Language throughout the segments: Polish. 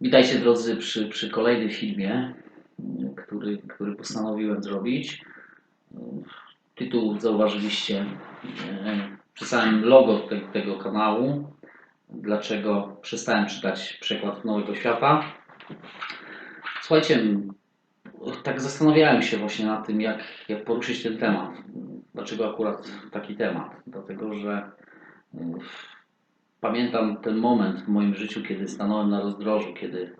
Witajcie drodzy przy, przy kolejnym filmie, który, który postanowiłem zrobić. Tytuł zauważyliście y, przy samym logo te, tego kanału. Dlaczego przestałem czytać przekład Nowego Świata? Słuchajcie, tak zastanawiałem się właśnie nad tym, jak, jak poruszyć ten temat. Dlaczego akurat taki temat? Dlatego, że y, pamiętam ten moment w moim życiu, kiedy stanąłem na rozdrożu, kiedy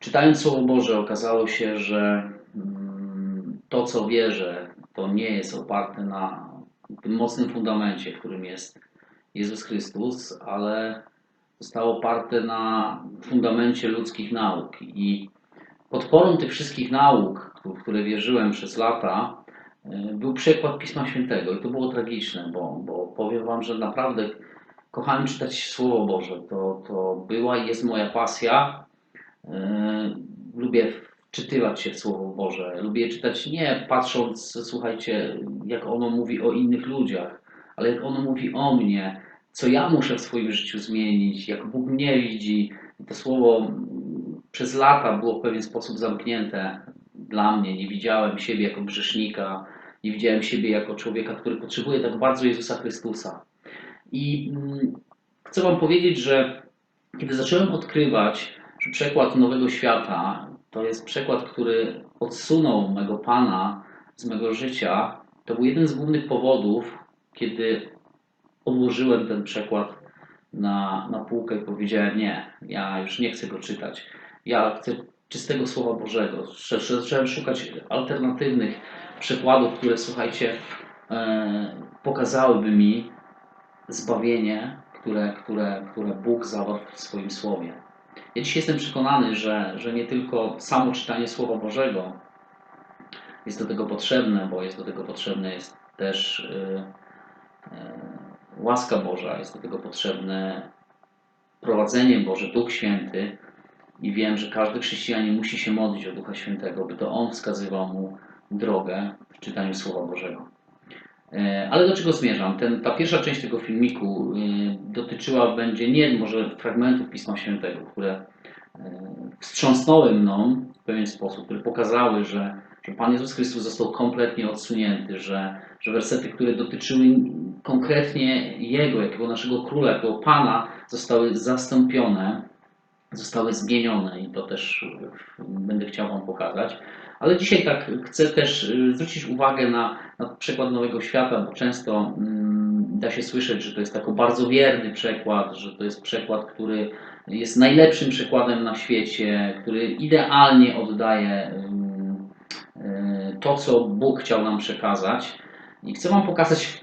czytając Słowo Boże okazało się, że mm, to, co wierzę, to nie jest oparte na tym mocnym fundamencie, którym jest Jezus Chrystus, ale zostało oparte na fundamencie ludzkich nauk. I podporą tych wszystkich nauk, w które wierzyłem przez lata, y, był przekład Pisma Świętego. I to było tragiczne, bo, bo powiem Wam, że naprawdę kochałem czytać Słowo Boże. To, to była i jest moja pasja. Yy, Lubię wczytywać się w Słowo Boże. Lubię czytać nie patrząc, słuchajcie, jak ono mówi o innych ludziach, ale jak ono mówi o mnie, co ja muszę w swoim życiu zmienić, jak Bóg mnie widzi. To Słowo mm, przez lata było w pewien sposób zamknięte dla mnie. Nie widziałem siebie jako grzesznika, nie widziałem siebie jako człowieka, który potrzebuje tak bardzo Jezusa Chrystusa. I mm, chcę Wam powiedzieć, że kiedy zacząłem odkrywać, że przekład Nowego Świata to jest przekład, który odsunął mego Pana z mego życia, to był jeden z głównych powodów, kiedy odłożyłem ten przekład na, na półkę i powiedziałem: Nie, ja już nie chcę go czytać. Ja chcę czystego Słowa Bożego. Zacząłem szukać alternatywnych przekładów, które, słuchajcie, e, pokazałyby mi, zbawienie, które, które, które Bóg zawarł w swoim Słowie. Ja dzisiaj jestem przekonany, że, że nie tylko samo czytanie Słowa Bożego jest do tego potrzebne, bo jest do tego potrzebne jest też yy, yy, łaska Boża, jest do tego potrzebne prowadzenie Boże, Duch Święty i wiem, że każdy chrześcijanin musi się modlić o Ducha Świętego, by to On wskazywał mu drogę w czytaniu Słowa Bożego. E, Ale do czego zmierzam? Ten, ta pierwsza część tego filmiku y, dotyczyła będzie nie może fragmentów Pisma Świętego, które y, wstrząsnęły mną w pewien sposób, które pokazały, że, że Pan Jezus Chrystus został kompletnie odsunięty, że, że wersety, które dotyczyły konkretnie Jego, jakiego naszego Króla, jakiego Pana, zostały zastąpione, zostały zmienione i to też będę chciał Wam pokazać. Ale dzisiaj tak chcę też y, zwrócić uwagę na, na przykład Nowego Świata, bo często mm, da się słyszeć, że to jest taki bardzo wierny przekład, że to jest przekład, który jest najlepszym przekładem na świecie, który idealnie oddaje ym, y, to, co Bóg chciał nam przekazać. I chcę Wam pokazać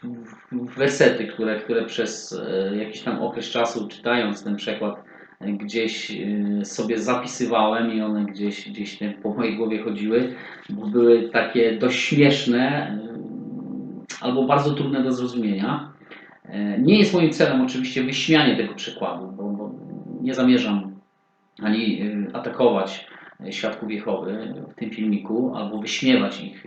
wersety, które, które przez y, jakiś tam okres czasu, czytając ten przekład, gdzieś y, sobie zapisywałem i one gdzieś, gdzieś po mojej głowie chodziły, bo były takie dość śmieszne y, albo bardzo trudne do zrozumienia. E, Nie jest moim celem oczywiście wyśmianie tego przykładu, bo, bo nie zamierzam ani y, atakować świadków Jehowy w tym filmiku, albo wyśmiewać ich,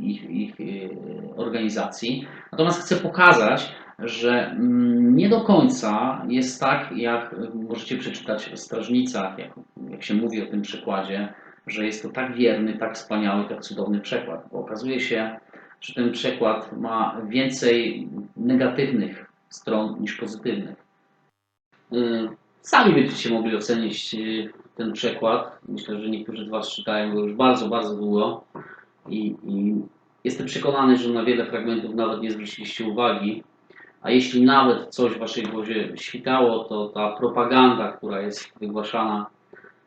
ich, ich y, organizacji. Natomiast chcę pokazać, że mm, nie do końca jest tak, jak możecie przeczytać w Strażnicach, jak, jak się mówi o tym przykładzie, że jest to tak wierny, tak wspaniały, tak cudowny przekład. Bo okazuje się, że ten przekład ma więcej negatywnych stron niż pozytywnych. Y, Sami będziecie mogli ocenić y, ten przekład. Myślę, że niektórzy z Was czytają go już bardzo, bardzo długo i, i jestem przekonany, że na wiele fragmentów nawet nie zwróciliście uwagi. A jeśli nawet coś w Waszej głowie świtało, to ta propaganda, która jest wygłaszana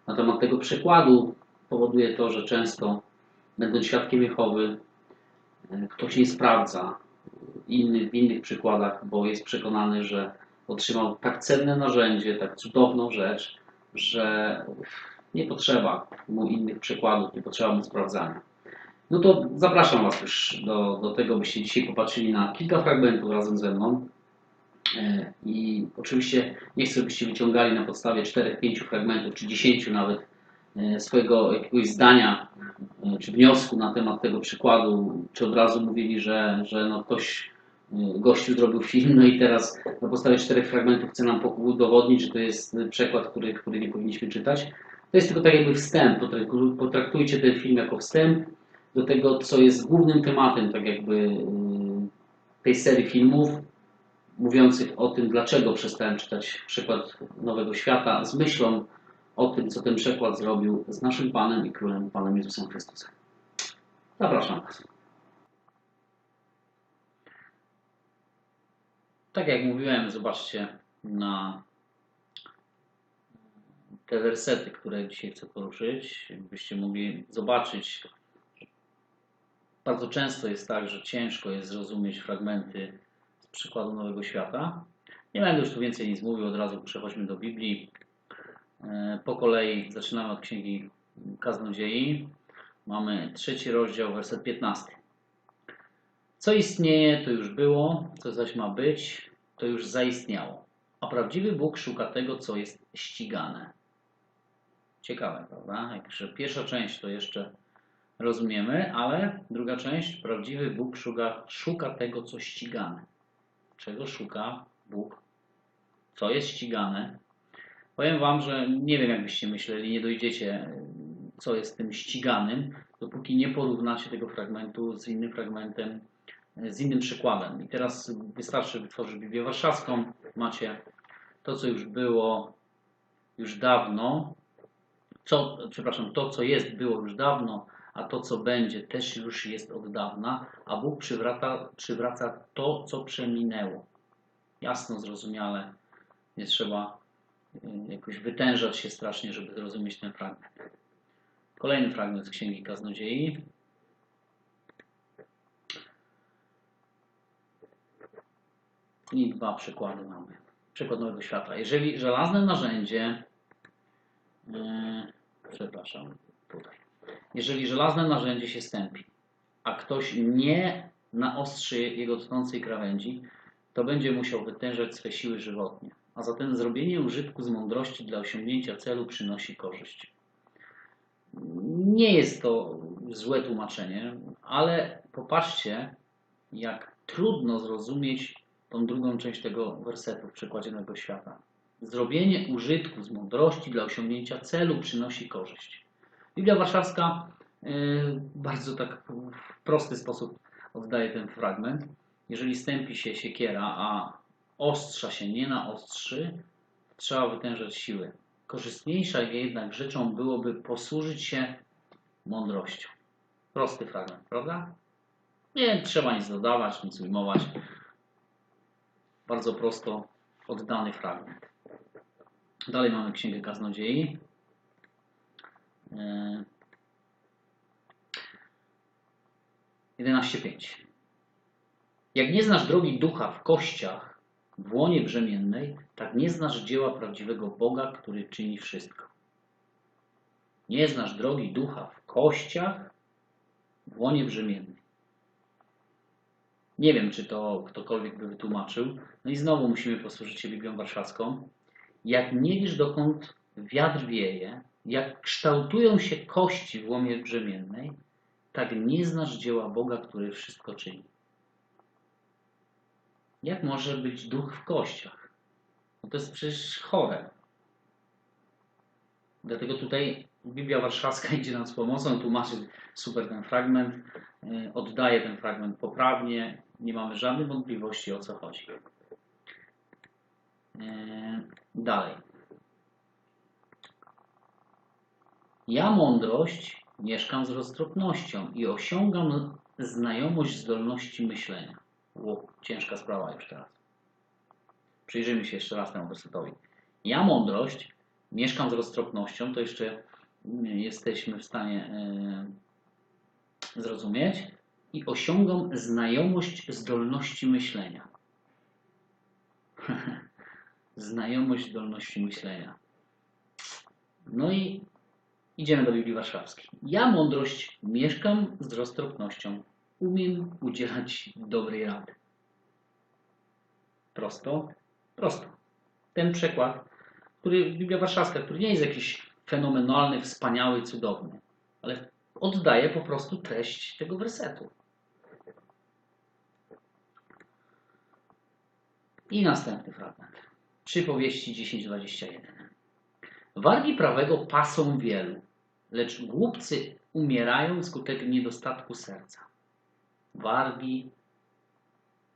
na temat tego przekładu, powoduje to, że często, będąc świadkiem Jehowy, y, ktoś nie sprawdza inny, w innych przykładach, bo jest przekonany, że otrzymał tak cenne narzędzie, tak cudowną rzecz, że nie potrzeba mu innych przykładów, nie potrzeba mu sprawdzania. No to zapraszam Was już do, do tego, byście dzisiaj popatrzyli na kilka fragmentów razem ze mną. E, I oczywiście nie chcę, byście wyciągali na podstawie 4-5 fragmentów, czy 10 nawet e, swojego jakiegoś zdania, e, czy wniosku na temat tego przykładu, czy od razu mówili, że, że no ktoś gościu zrobił film, no i teraz na podstawie czterech fragmentów chce nam udowodnić, że to jest przekład, który, który nie powinniśmy czytać. To jest tylko tak jakby wstęp, Potraktu- potraktujcie ten film jako wstęp do tego, co jest głównym tematem tak jakby y, tej serii filmów, mówiących o tym, dlaczego przestałem czytać przykład Nowego Świata, z myślą o tym, co ten przekład zrobił z naszym Panem i Królem, Panem Jezusem Chrystusem. Zapraszam Was. Tak jak mówiłem, zobaczcie na te wersety, które dzisiaj chcę poruszyć, byście mogli zobaczyć. Bardzo często jest tak, że ciężko jest zrozumieć fragmenty z przykładu Nowego Świata. Nie będę już tu więcej nic mówił, od razu przechodźmy do Biblii. E, Po kolei zaczynamy od Księgi Kaznodziei. Mamy trzeci rozdział, werset 15. Co istnieje, to już było, co zaś ma być, to już zaistniało. A prawdziwy Bóg szuka tego, co jest ścigane. Ciekawe, prawda? Jak że pierwsza część to jeszcze rozumiemy, ale druga część, prawdziwy Bóg szuka, szuka tego, co ścigane. Czego szuka Bóg? Co jest ścigane? Powiem Wam, że nie wiem, jakbyście myśleli, nie dojdziecie, co jest tym ściganym, dopóki nie porównacie tego fragmentu z innym fragmentem, z innym przykładem. I teraz wystarczy wytworzyć Biblię Warszawską. Macie to, co już było już dawno, co, przepraszam, to, co jest, było już dawno, a to, co będzie, też już jest od dawna, a Bóg przywraca, przywraca to, co przeminęło. Jasno, zrozumiale, nie trzeba y, jakoś wytężać się strasznie, żeby zrozumieć ten fragment. Kolejny fragment z Księgi Kaznodziei. I dwa przykłady mamy. Przykład Nowego Świata. Jeżeli żelazne narzędzie, yy, przepraszam, tutaj. Jeżeli żelazne narzędzie się stępi, a ktoś nie naostrzy jego tonącej krawędzi, to będzie musiał wytężać swe siły żywotnie. A zatem zrobienie użytku z mądrości dla osiągnięcia celu przynosi korzyść. Nie jest to złe tłumaczenie, ale popatrzcie, jak trudno zrozumieć tą drugą część tego wersetu w przykładzie Nowego Świata. Zrobienie użytku z mądrości dla osiągnięcia celu przynosi korzyść. Biblia Warszawska yy, bardzo tak w prosty sposób oddaje ten fragment. Jeżeli stępi się siekiera, a ostrza się nie naostrzy, trzeba wytężać siły. Korzystniejsza jednak rzeczą byłoby posłużyć się mądrością. Prosty fragment, prawda? Nie trzeba nic dodawać, nic ujmować. Bardzo prosto oddany fragment. Dalej mamy Księgę Kaznodziei. Yy. 11.5 Jak nie znasz drogi ducha w kościach, w łonie brzemiennej, tak nie znasz dzieła prawdziwego Boga, który czyni wszystko. Nie znasz drogi ducha w kościach, w łonie brzemiennej. Nie wiem, czy to ktokolwiek by wytłumaczył. No i znowu musimy posłużyć się Biblią Warszawską. Jak nie wiesz, dokąd wiatr wieje, jak kształtują się kości w łomie brzemiennej, tak nie znasz dzieła Boga, który wszystko czyni. Jak może być duch w kościach? No to jest przecież chore. Dlatego tutaj Biblia Warszawska idzie nam z pomocą, tłumaczy super ten fragment, yy, oddaje ten fragment poprawnie, nie mamy żadnych wątpliwości o co chodzi. Yy, dalej. Ja mądrość mieszkam z roztropnością i osiągam znajomość zdolności myślenia. Ło, ciężka sprawa już teraz. Przyjrzyjmy się jeszcze raz temu wersetowi. Ja mądrość mieszkam z roztropnością, to jeszcze jesteśmy w stanie yy, zrozumieć i osiągam znajomość zdolności myślenia. znajomość zdolności myślenia. No i idziemy do Biblii Warszawskiej. Ja mądrość mieszkam z roztropnością. Umiem udzielać dobrej rady. Prosto? Prosto. Ten przykład, który Biblia Warszawska, który nie jest jakiś fenomenalny, wspaniały, cudowny, ale oddaje po prostu treść tego wersetu. I następny fragment. Przypowieści 10:21. Wargi prawego pasą wielu, lecz głupcy umierają wskutek niedostatku serca. Wargi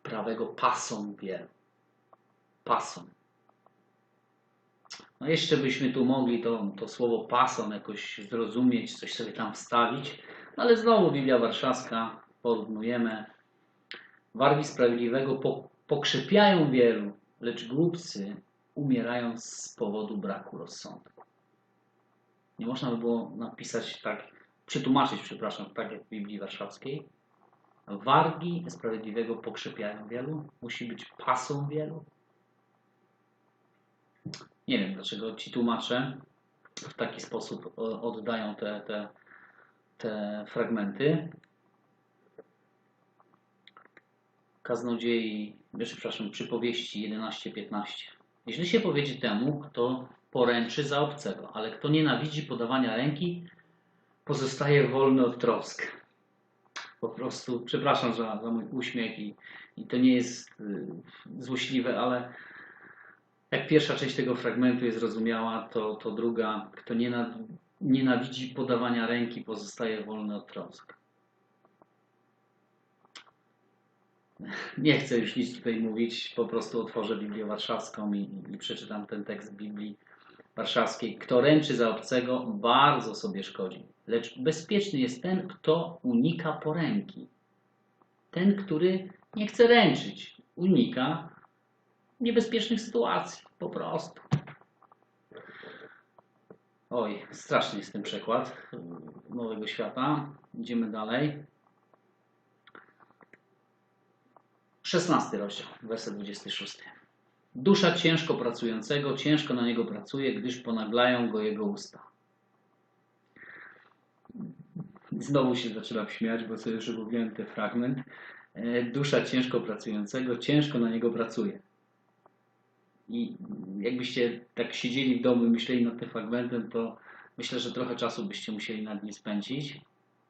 prawego pasą wielu. Pasą. No jeszcze byśmy tu mogli to, to słowo pasą jakoś zrozumieć, coś sobie tam wstawić, no ale znowu Biblia Warszawska porównujemy. Wargi sprawiedliwego po, pokrzepiają wielu, lecz głupcy umierają z powodu braku rozsądku. Nie można by było napisać tak, przetłumaczyć, przepraszam, tak jak w Biblii Warszawskiej. Wargi sprawiedliwego pokrzepiają wielu, musi być pasą wielu. Nie wiem, dlaczego ci tłumacze w taki sposób o- oddają te, te, te fragmenty. Kaznodziei, przepraszam, przypowieści 11-15. Źle się powiedzie temu, kto poręczy za obcego, ale kto nienawidzi podawania ręki, pozostaje wolny od trosk. Po prostu, przepraszam za, za mój uśmiech i, i to nie jest y, złośliwe, ale jak pierwsza część tego fragmentu jest zrozumiała, to, to druga, kto niena- nienawidzi podawania ręki, pozostaje wolny od trosk. Nie chcę już nic tutaj mówić, po prostu otworzę Biblię Warszawską i, i przeczytam ten tekst Biblii Warszawskiej. Kto ręczy za obcego, bardzo sobie szkodzi, lecz bezpieczny jest ten, kto unika poręki. Ten, który nie chce ręczyć, unika niebezpiecznych sytuacji, po prostu. Oj, straszny jest ten przekład Nowego Świata. Idziemy dalej. 16 rozdział, werset 26. Dusza ciężko pracującego, ciężko na niego pracuje, gdyż ponaglają go jego usta. Znowu się zaczynam śmiać, bo sobie już mówiłem ten fragment. E, Dusza ciężko pracującego, ciężko na niego pracuje. I jakbyście tak siedzieli w domu i myśleli nad tym fragmentem, to myślę, że trochę czasu byście musieli nad nim spędzić,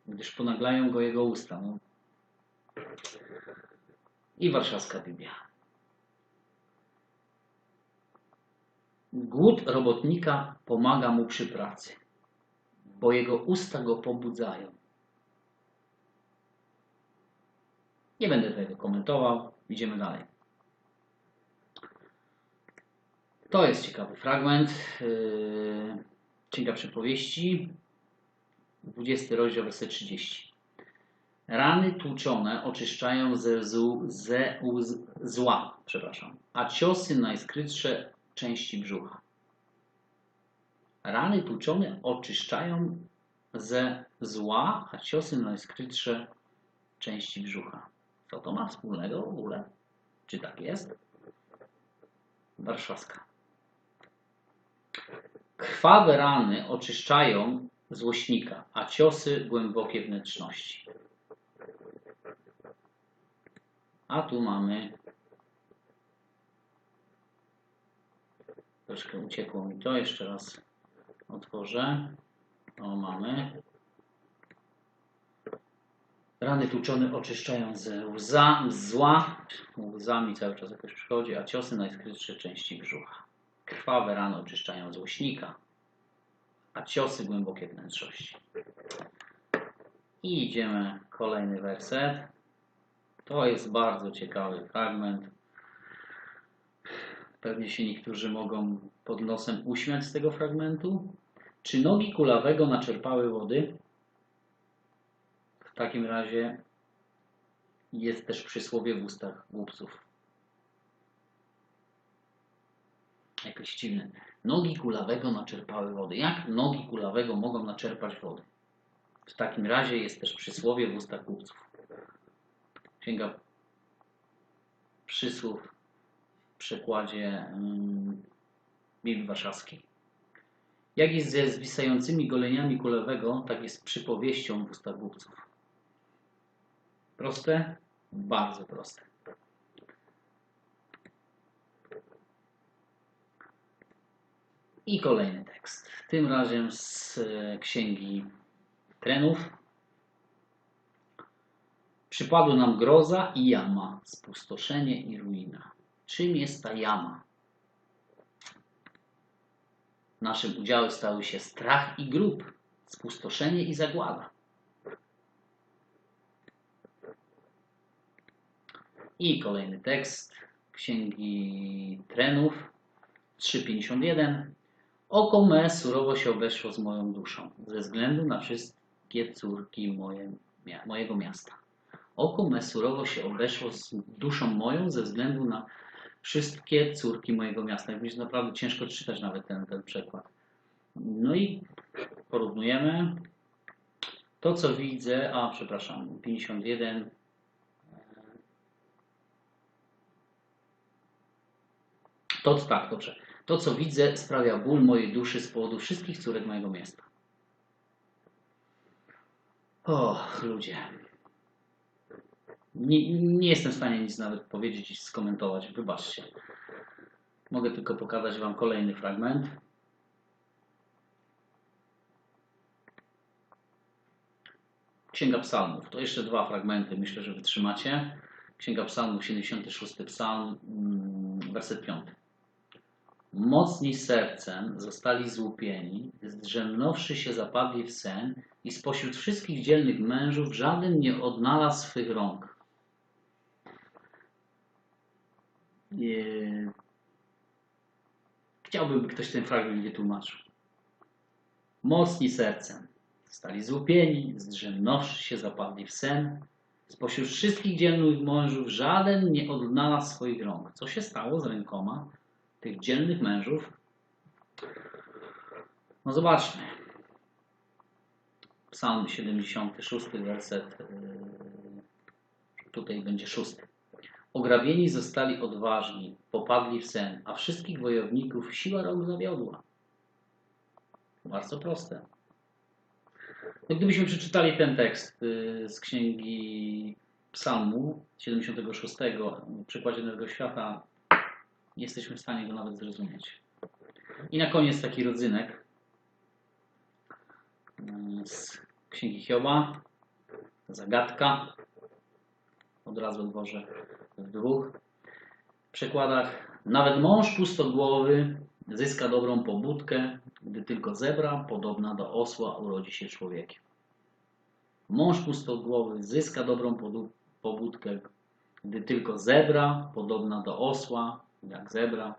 gdyż ponaglają go jego usta. No. I warszawska Biblia. Głód robotnika pomaga mu przy pracy, bo jego usta go pobudzają. Nie będę tego komentował, idziemy dalej. To jest ciekawy fragment. Yy, Księga Przypowieści, 20 rozdział, werset 30. Rany tłuczone oczyszczają ze, ze zła, przepraszam, a ciosy najskrytsze części brzucha. Rany tłuczone oczyszczają ze zła, a ciosy najskrytsze części brzucha. Co to ma wspólnego w ogóle? Czy tak jest? Warszawska. Krwawe rany oczyszczają złośnika, a ciosy głębokie wnętrzności. A tu mamy. Troszkę uciekło mi to, jeszcze raz otworzę. O, mamy. Rany tłuczone oczyszczają ze łza, zła, łzami cały czas jakoś przychodzi, a ciosy najskrytsze części brzucha. Krwawe rany oczyszczają złośnika, a ciosy głębokie wnętrzości. I idziemy kolejny werset. To jest bardzo ciekawy fragment. Pewnie się niektórzy mogą pod nosem uśmiać z tego fragmentu. Czy nogi kulawego naczerpały wody? W takim razie jest też przysłowie w ustach głupców. Jakieś dziwne. Nogi kulawego naczerpały wody. Jak nogi kulawego mogą naczerpać wody? W takim razie jest też przysłowie w ustach głupców. Księga Przysłów w przekładzie Biblii Warszawskiej. Jak jest ze zwisającymi goleniami kulawego, tak jest przypowieścią w ustach głupców. Proste? Bardzo proste. I kolejny tekst. Tym razem z e, księgi Trenów. Przypadły nam groza i jama, spustoszenie i ruina. Czym jest ta jama? Naszym udziałem stały się strach i grób, spustoszenie i zagłada. I kolejny tekst Księgi Trenów 3.51. Oko me surowo się obeszło z moją duszą, ze względu na wszystkie córki moje, mojego miasta. Oko me surowo się obeszło z duszą moją ze względu na wszystkie córki mojego miasta. Jak naprawdę ciężko czytać nawet ten, ten przekład. No i porównujemy to, co widzę. A, przepraszam, 51. To tak, dobrze. To, co widzę, sprawia ból mojej duszy z powodu wszystkich córek mojego miasta. Och, ludzie. Nie, nie jestem w stanie nic nawet powiedzieć i skomentować. Wybaczcie. Mogę tylko pokazać Wam kolejny fragment. Księga Psalmów. To jeszcze dwa fragmenty. Myślę, że wytrzymacie. Księga Psalmów, 76 Psalm, mm, werset 5. Mocni sercem zostali złupieni, zdrzemnąwszy się zapadli w sen i spośród wszystkich dzielnych mężów żaden nie odnalazł swych rąk. Chciałbym, by ktoś ten fragment wytłumaczył. Mocni sercem zostali złupieni, zdrzemnąwszy się zapadli w sen. Spośród wszystkich dzielnych mężów żaden nie odnalazł swoich rąk. Co się stało z rękoma tych dzielnych mężów? No zobaczmy. Psalm 76, werset, yy, tutaj będzie szósty. Ograbieni zostali odważni, popadli w sen, a wszystkich wojowników siła rąk zawiodła. Bardzo proste. No, gdybyśmy przeczytali ten tekst yy, z księgi Psalmu 76 w przykładzie Nowego Świata, nie jesteśmy w stanie go nawet zrozumieć. I na koniec taki rodzynek yy, z księgi Hioba, zagadka. Od razu odwożę w dwóch przekładach. Nawet mąż pustogłowy zyska dobrą pobudkę, gdy tylko zebra, podobna do osła, urodzi się człowiekiem. Mąż pustogłowy zyska dobrą pobudkę, gdy tylko zebra, podobna do osła, jak zebra,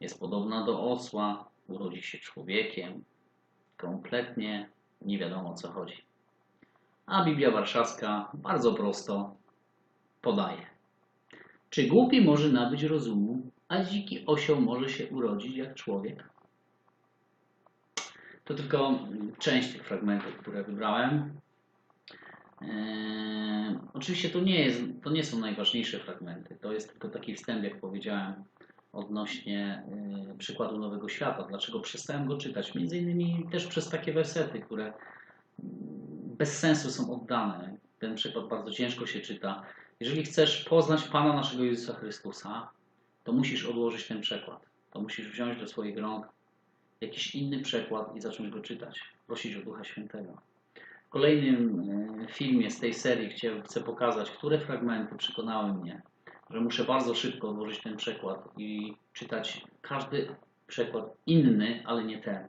jest podobna do osła, urodzi się człowiekiem. Kompletnie nie wiadomo o co chodzi. A Biblia Warszawska bardzo prosto podaje. Czy głupi może nabyć rozumu, a dziki osioł może się urodzić jak człowiek? To tylko część tych fragmentów, które wybrałem. Eee, oczywiście to nie, jest, to nie są najważniejsze fragmenty. To jest tylko taki wstęp, jak powiedziałem, odnośnie e, przykładu Nowego Świata. Dlaczego przestałem go czytać? Między innymi też przez takie wersety, które mm, bez sensu są oddane. Ten przykład bardzo ciężko się czyta. Jeżeli chcesz poznać Pana naszego Jezusa Chrystusa, to musisz odłożyć ten przekład. To musisz wziąć do swoich rąk jakiś inny przekład i zacząć go czytać. Prosić o Ducha Świętego. W kolejnym e, filmie z tej serii chcę, pokazać, które fragmenty przekonały mnie, że muszę bardzo szybko odłożyć ten przekład i czytać każdy przekład inny, ale nie ten.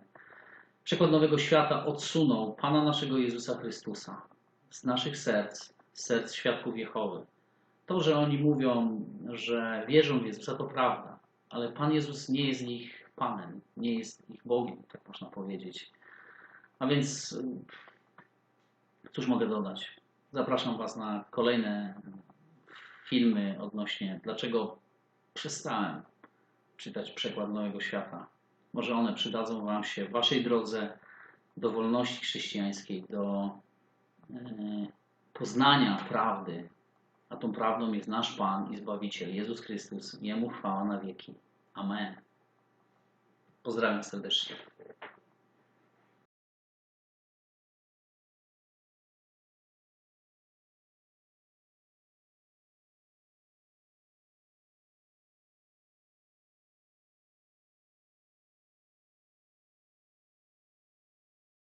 Przekład Nowego Świata odsunął Pana naszego Jezusa Chrystusa z naszych serc, z serc świadków Jehowy. To, że oni mówią, że wierzą w Jezusa, to prawda, ale Pan Jezus nie jest ich Panem, nie jest ich Bogiem, tak można powiedzieć. A więc, cóż mogę dodać? Zapraszam Was na kolejne filmy odnośnie, dlaczego przestałem czytać przekład Nowego Świata. Może one przydadzą Wam się w Waszej drodze do wolności chrześcijańskiej, do e, poznania prawdy, a tą prawdą jest nasz Pan i Zbawiciel, Jezus Chrystus. Jemu chwała na wieki. Amen. Pozdrawiam serdecznie.